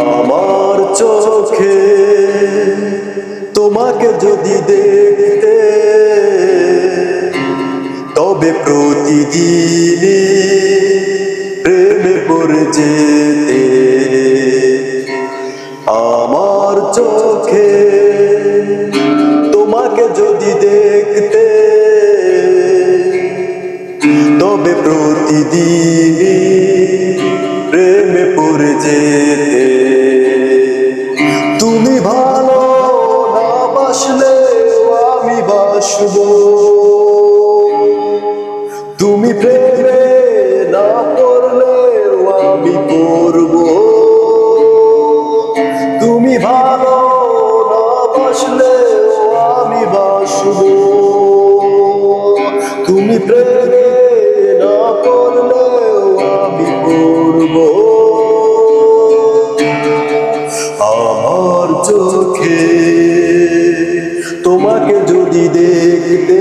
আমার চোখে তোমাকে যদি দেখতে, তবে প্রতিদিনই প্রেমে পড়ে যেতে। আমার চোখে তোমাকে যদি দেখতে, তবে পড়ে যেতে তুমি ভালো না বাসলে আমি বাসবো। তুমি প্রেমে না পড়লে আমি পড়ব। তুমি ভালো না বাসলে আমি বাসব। তুমি প্রেমে যদি দেখতে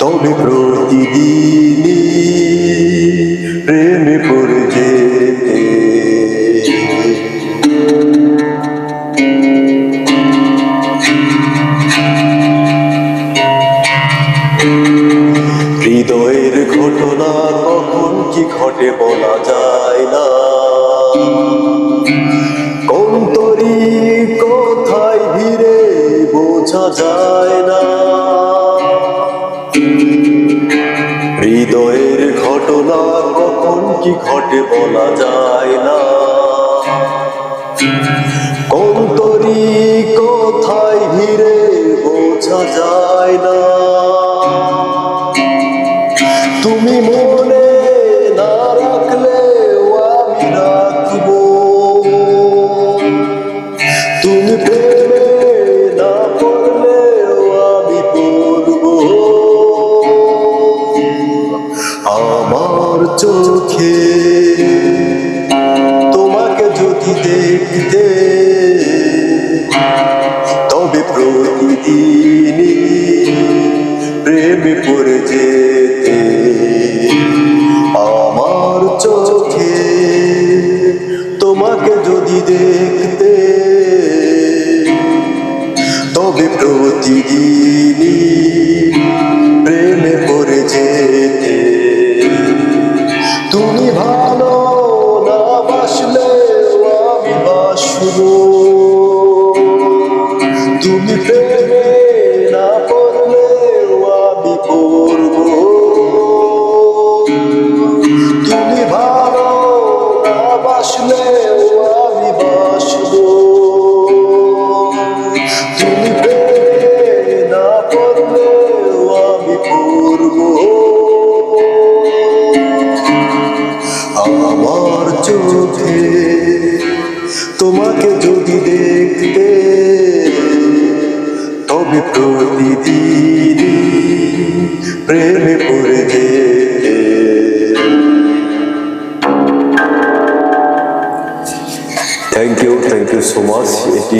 তবে প্রতিদিনই প্রেমে পড়ে যেতে। হৃদয়ের ঘটনা কখন কি ঘটে বলা যায় না। যায় না। হৃদয়ের ঘটনা কখন কি ঘটে বলা যায় না। কোন তরি কোথায় ভিড়ে বোঝা যায় না। চোখে। তোমাকে যদি দেখতে তবে প্রতিদিনই প্রেমে পড়ে যেতে। আমার চোখে তোমাকে যদি দেখতে তবে প্রতিদিনই তুমি না পড়লে আমি পড়ব। তুমি ভালো না বাসলে আমি বাসব। তুমি না পড়লে আমি পড়ব। আমার চোখে তোমাকে যদি দেখতে তবে প্রতিদিনই প্রেমে পড়ে যেতে thank you thank you so much এটি